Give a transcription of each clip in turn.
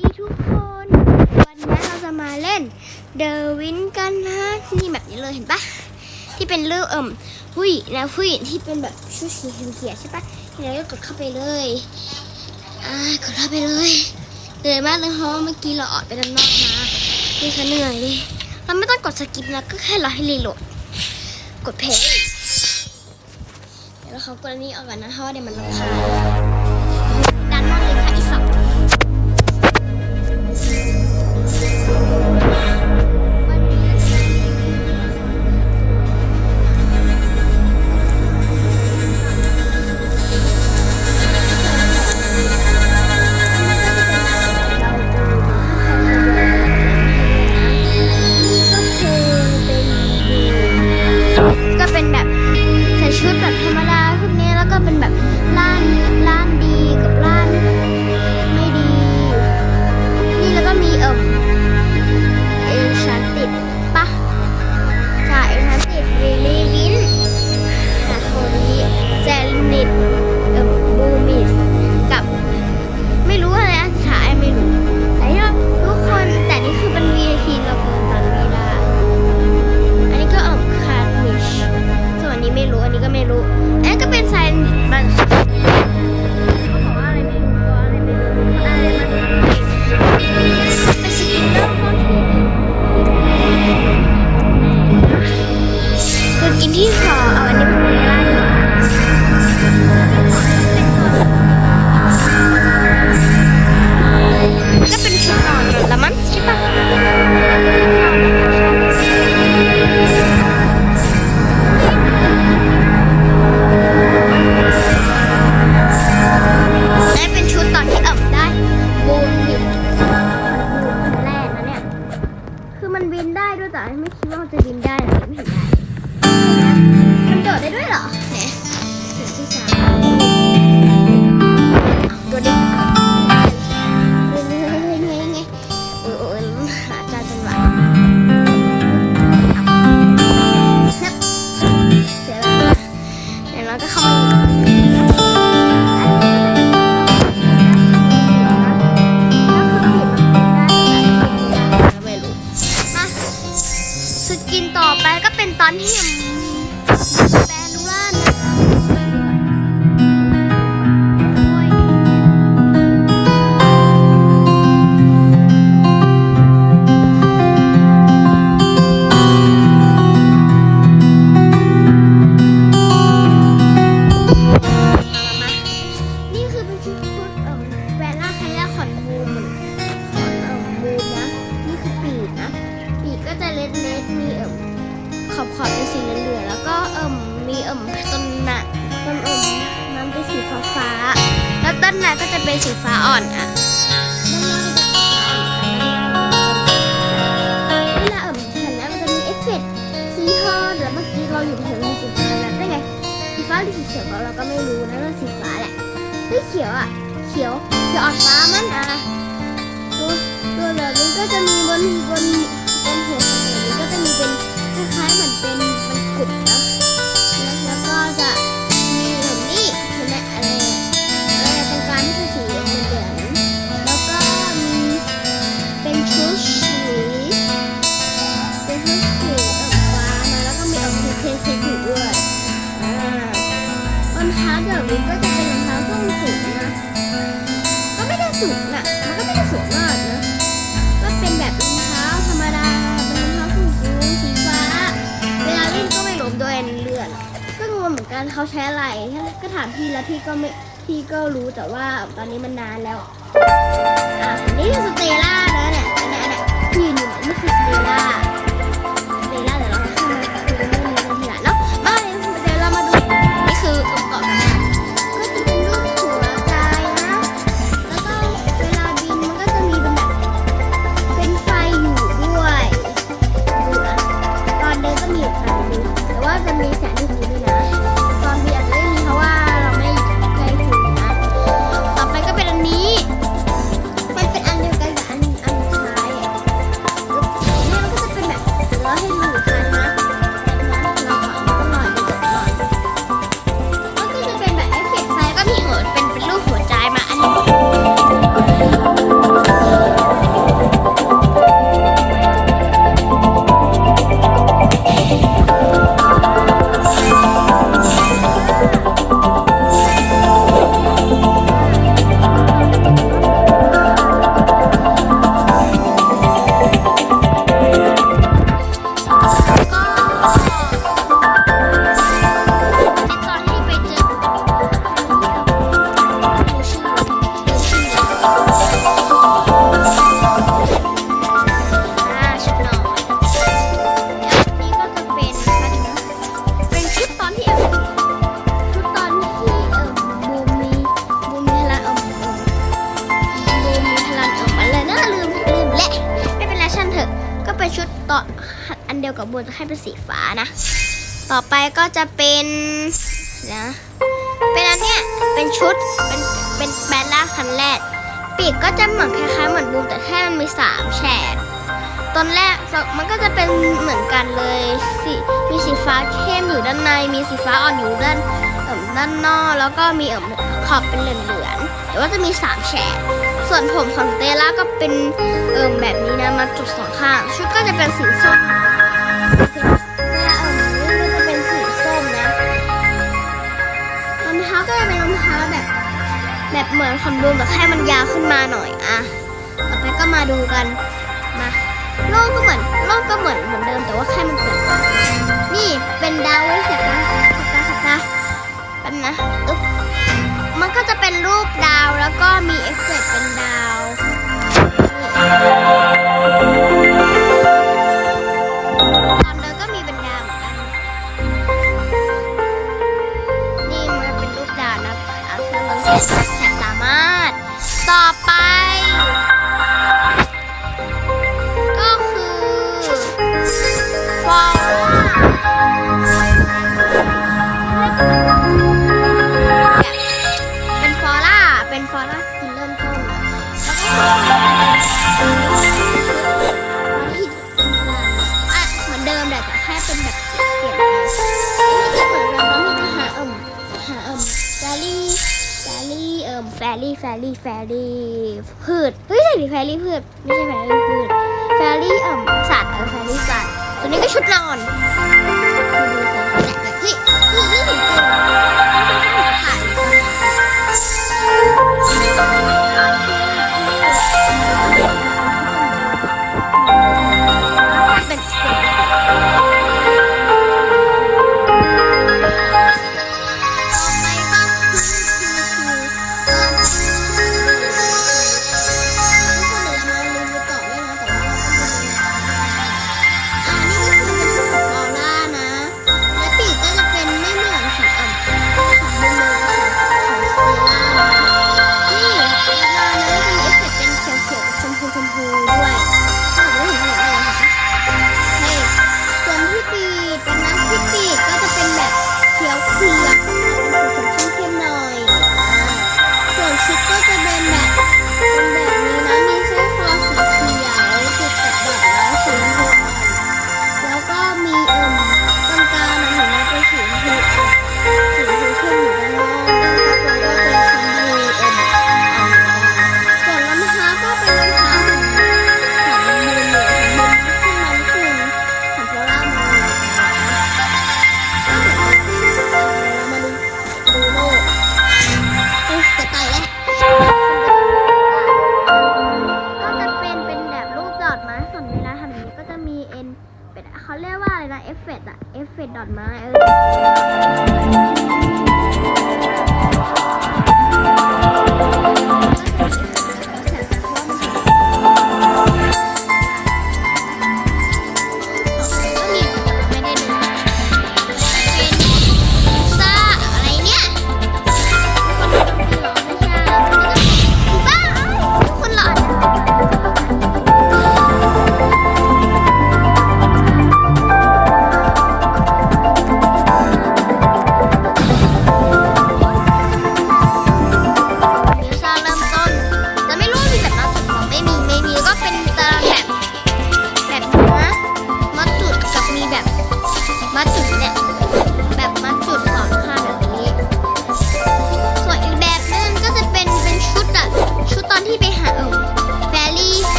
ีทุกคน วันนี้เราจะมาเล่นเดอวินกันนะนี่แบบนี้เลยเห็นปะที่เป็นเรื่องเอิ่มหุยงนะผู้หญิงที่เป็นแบบชุดสีเขียวใช่ปะเดี๋ยวกดเข้าไปเลยอ่ากดเข้าไปเลยเหนื่อยมากเลยเพราะเมื่อกี้เราออกไปด้านนอกมานี่ฉัเหนื่อยดิเราไม่ต้องกดสกิปนะก็แค่รอให้รีโหลดกดเพลย์เดี๋ยวเราเขากดอันนี้ออกก่อนนะเพราะเดี๋ยวมันรำคาญ I'm me. เป็นสีฟ้าอ่อนอะเวลาเออเห็นแล้วมันจะมีเอฟเฟกต์สีทองแล้วเมื่อกี้เราอยู่เห็นมัสีฟ้าแบบได้ไงสีฟ้าหรือสีเขียวเราก็ไม่รู้นะว่าสีฟ้าแหละไม่เขียวอะเขียวเขียวออกฟ้ามันอะตัวตัวแบบนี้ก็จะมีบนบนบนหัว เขาใช้อะไรก็ถามพี่แล้วพี่ก็ไม่พี่ก็รู้แต่ว่าตอนนี้มันนานแล้ว อะนี่คือสเตล่านะเนี่ยเนี่ยเนี่ยพี่อยู่ไหนนี่คือสเตล่า เดียวกับบนให้เป็นสีฟ้านะ ต่อไปก็จะเป็นนะเป็นอันเนี้ยเป็นชุดเป็นเป็นแบล่าคันแรกปีกก็จะเหมือนคล้ายๆเหมือนบูมแต่แค่มันมีสามแฉกตอนแรกมันก็จะเป็นเหมือนกันเลยสีมีสีฟ้าเข้มอยู่ด้านใน มีสีฟ้าอ่อนอยู่ด้านเอ่อด้านนอก แล้วก็มีเอ่อขอบเป็นเหลืองๆแต่ว่าจะมีสามแฉกส่วนผมของเตล่าก็เป็นเอ่อแบบนี้นะมาจุดสองข้างชุดก็จะเป็นสีส้ม เาเอาหก็จะเป็นสีส้มนะรองเท้าก็จะเป็นรองเท้าแบบ แบบเหมือนคอนโดมแต่แค่มันยาวขึ้นมาหน่อยอะต่อไปก็มาดูกันมาโลกก็เหมือนโลกก็เหมือนเหมือนเดิมแต่ว่าแค่มันเปลี่ยนนี่เป็นดาวสักนะสักตาสักตาเป็นนะอึ๊บมันก็จะเป็นรูปดาวแล้วก็มีเอฟเฟกเป็นดาวนี่ ます。ี่แฟรี่พืชเฮ้ยใช่ดิแฟรี่พืชไม่ใช่แฟรี่พืชแฟรี่เอ่อสัตว์เออแฟรี่สัตว์ตัวนี้ก็ชุดนอน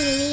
Julie.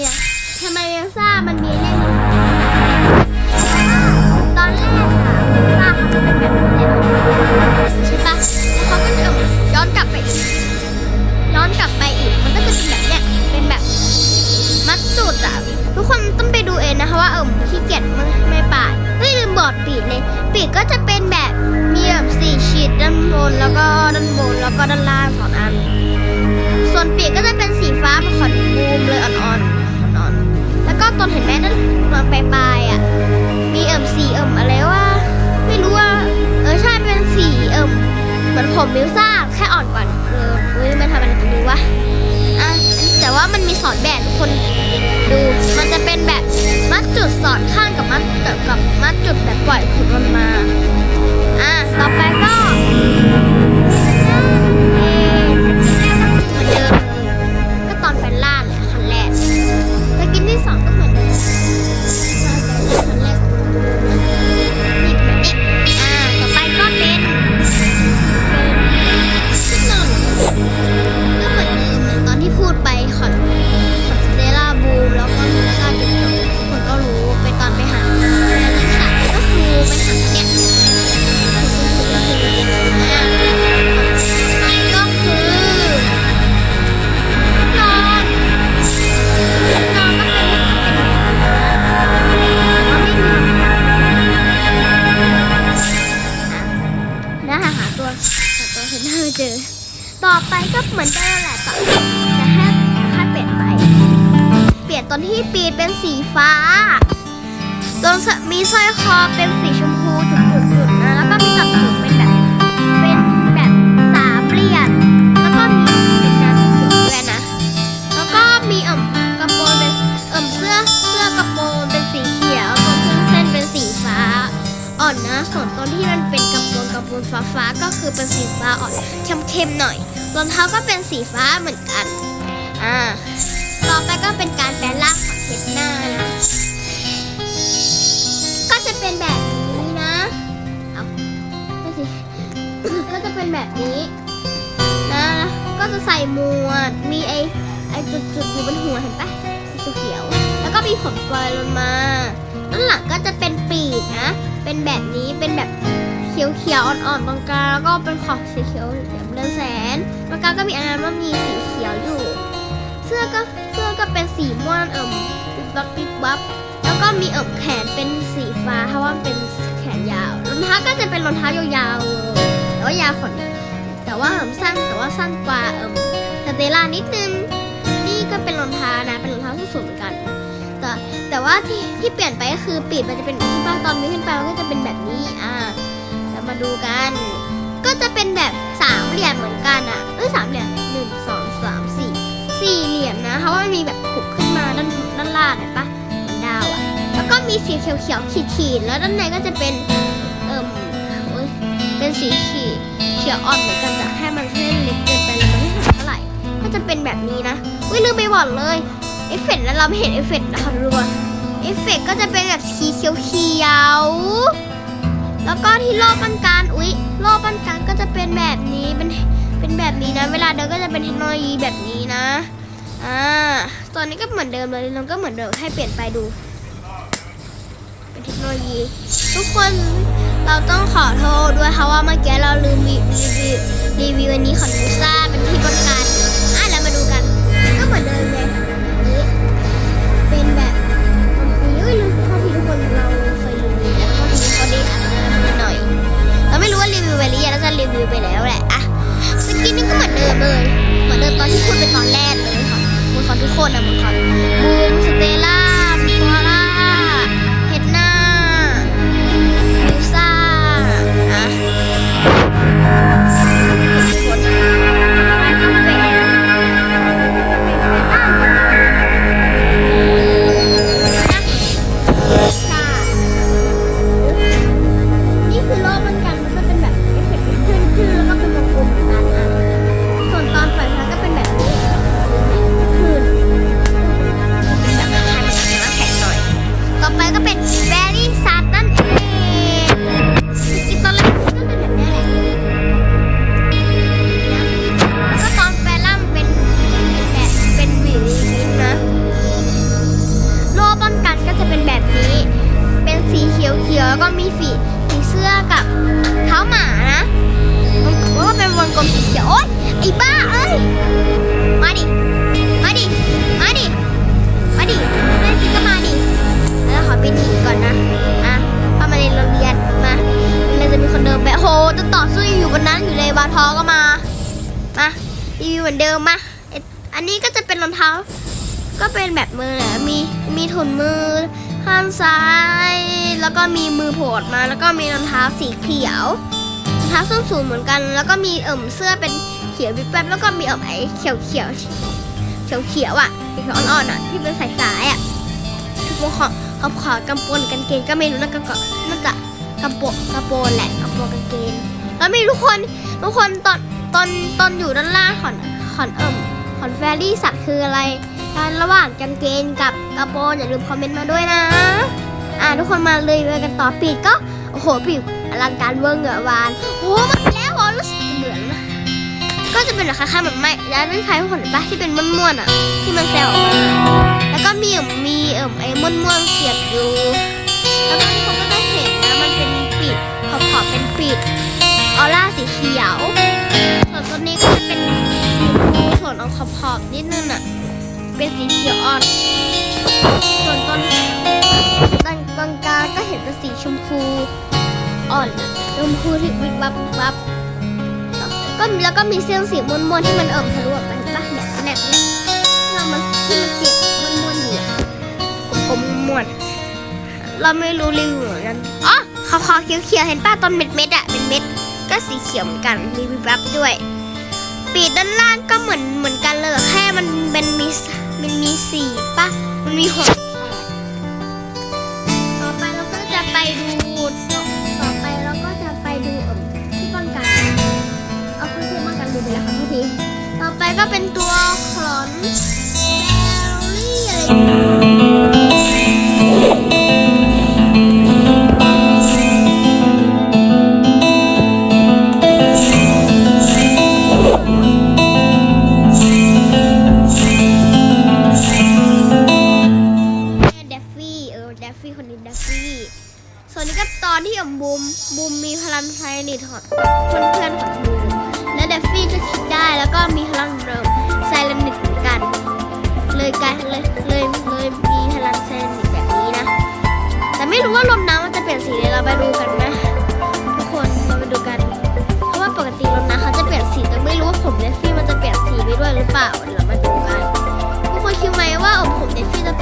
แค่อ่อนกว่าเออเฮ้ยมันทำอะไรตรงนี้วะอะแต่ว่ามันมีสอนแบบทุกคนดู มันจะเป็นแบบมัดจุดสอดข้างกับมัดกับกับมัดจุดแบบปล่อยผมมันมา อะต่อไปก็ รองเท้าก็เป็นสีฟ้าเหมือนกัน อ่า ต่อไปก็เป็นการแปลงร่างของเพชรหน้านะ ก็จะเป็นแบบนี้นะ เอาไม่สิก็จะเป็นแบบนี้ นะ ก็จะใส่หมวด มีไอไอจุดๆอยู่บนหัวเห็นปะสีเขียว แล้วก็มีผมปล่อยลงมา ด้านหลังก็จะเป็นปีกนะ เป็นแบบนี้ เป็นแบบ เขียวๆอ่อนๆตรงกลางแล้วก็เป็นขอบสีเขียวเหลืองเรืองแสนตรงกลางก็มีอันนั้นว่ามีสีเขียวอยู่ เสื้อก็เสื้อก็เป็นสีม่วงเอิ่มปิ๊บบับปิ๊บบับแล้วก็มีเอิบแขนเป็นสีฟ้าเพราะว่าเป็นแขนยาวรองเท้าก็จะเป็นรองเท้ายาวๆเลยแต่ว่ายาวขนแต่ว่าเอิมสั้นแต่ว่าสั้นกว่าเอิมสเตล่านิดนึงนี่ก็เป็นรองเท้านะเป็นรองเท้าที่สูงเหมือนกันแต่แต่ว่าที่ที่เปลี่ยนไปก็คือปีกมันจะเป็นที่บ้านตอนมีขึ้นไปมันก็จะเป็นแบบนี้อ่า มาดูกัน ก็จะเป็นแบบสามเหลี่ยมเหมือนกันอะเอ้สามเหลี่ยมหนึ่งสองสามสี่สี่เหลี่ยมนะเพราะว่ามันมีแบบผุขึ้นมาด้านด้านล่างเห็นปะเหมือนดาวอะแล้วก็มีสีเขียวๆขีดๆแล้วด้านในก็จะเป็นเอิ่มโอ๊ยเป็นสีขีดเขียวอ่อนเหมือนกันแต่แค่มันเส้นเล็กเกินไปแล้วมันไม่เห็นเท่าไหร่ก็จะเป็นแบบนี้นะอุ้ยลืมไปบอกเลยเอฟเฟกต์แล้วเราไม่เห็นเอฟเฟกต์นะคะทุกคนเอฟเฟกต์ก็จะเป็นแบบสีเขียวๆ แล้วก็ที่รอบปันกลารอุ๊ยรอบปันกลารก็จะเป็นแบบนี้เป็นเป็นแบบนี้นะ เวลาเดินก็จะเป็นเทคโนโลยีแบบนี้นะอ่าตอนนี้ก็เหมือนเดิมเลยเราก็เหมือนเดิมให้เปลี่ยนไปดู เป็นเทคโนโลยี ทุกคนเราต้องขอโทษด้วยค่ะว่าเมื่อกี้เราลืมรีวิวรีวิวอันนี้ของมูซ่าเป็นที่บนการอะเรามาดูกัน ก็เหมือนเดิมเลย รีวิวไปหรือยังเราจะรีวิวไปแล้วแหละอะสกินนี่ก็เหมือนเดิมเลยเหมือนเดิมตอนที่พูดไปตอนแรกเลยค่ะมูนของทุกคนอะมูนของบูมสเตล่า โผล่ออกมาแล้วก็มีรองเท้าสีเขียวรองเท้าส้นสูงเหมือนกัน แล้วก็มีเอิ่มเสื้อเป็นเขียวบิ๊บแป๊บแล้วก็มีเอิ่มไอ้เขียวเขียวเขียวเขียวอะเขียวอ่อนๆอะที่เป็นสายสายอะพวกขอขอบขอกำปนกางเกงก็ไม่รู้นะก็ก็น่าจะกระโปรงกระโปรงแหละกระโปรงกางเกงแล้วมีทุกคนทุกคนตอนตอนตอนอยู่ด้านล่างขอนขอนเอิ่มขอนแฟรี่สัตว์คืออะไรการระหว่างกางเกงกับกระโปรงอย่าลืมคอมเมนต์มาด้วยนะ อ่าทุกคนมาเลยไปกันต่อปีกก็โอ้โหปีกอลังการเวอร์เหงือวานโอ้หมดแล้วเหรอรู้สึกเบื่อนะก็จะเป็นแบบคล้ายๆเหมือนไม่แล้วนั่นใครทุกคนเห็นปะที่เป็นม้วนๆอะ ที่มันแซวออกมาแล้วก็มีเอ่มมีเอิ่มไอ้ม้วนๆเสียบอยู่แล้วก็ทุกคนก็จะเห็นนะมันเป็นปีกขอบๆเป็นปีกออร่าสีเขียวส่วนตัวนี้ก็จะเป็นสีชมพูส่วนเอาขอบๆนิดนึงอะเป็นสีเขียวอ่อนส่วนต้น ตรงตรงกลางก็เห็นเป็นสีชมพูอ่อนชมพูที่วิบวับวิบวับก็แล้วก็มีเส้นสีม่วนๆที่มันเอิ่มทะลุออกไปเห็นปะแบบแบบนี้เรามันที่มันเปียม่วนๆอยู่กลมๆม่วนเราไม่รู้รีวิวเหมือนกันอ๋อขาวๆเขียวๆเห็นป่ะตอนเม็ดเม็ดๆอะเป็นเม็ดก็สีเขียวเหมือนกันมีวิบวับด้วย ปีกด้านล่างก็เหมือนเหมือนกันเลยแค่มันเป็นมีมันมีสีปะมันมีหก ก็เป็นตัวขลอน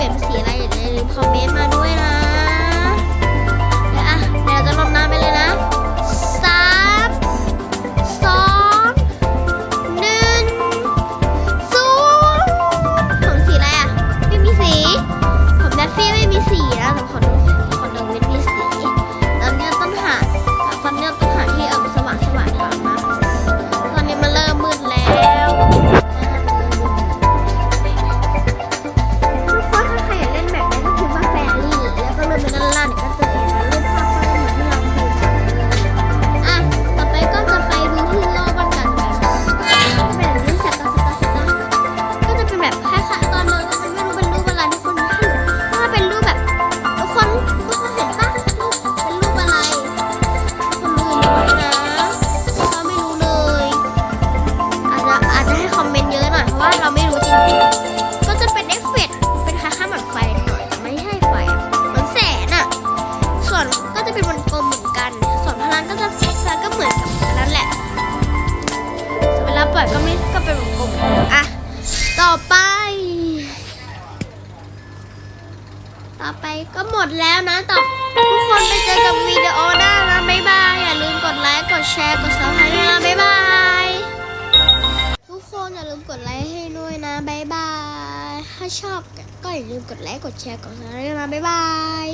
เดฟฟี่จะเปลี่ยนเป็นสีอะไรอย่าลืมคอมเมนต์มาด้วยนะเดี๋ยวอะเดี๋ยวเราจะลงน้ำไปเลยนะสามสองหนึ่งศูนย์ผมสีอะไรอะ ไม่มีสี ผมแดฟฟี่ไม่มีสีนะแต่คนค ก็หมดแล้วนะต่อทุกคนไปเจอกับวิดีโอหน้านะบ๊ายบายอย่าลืมกดไลค์กดแชร์กดซับสไครต์นะบ๊ายบายทุกคนอย่าลืมกดไลค์ให้ด้วยนะบ๊ายบายถ้าชอบก็อย่าลืมกดไลค์กดแชร์กดซับสไครต์นะบ๊ายบาย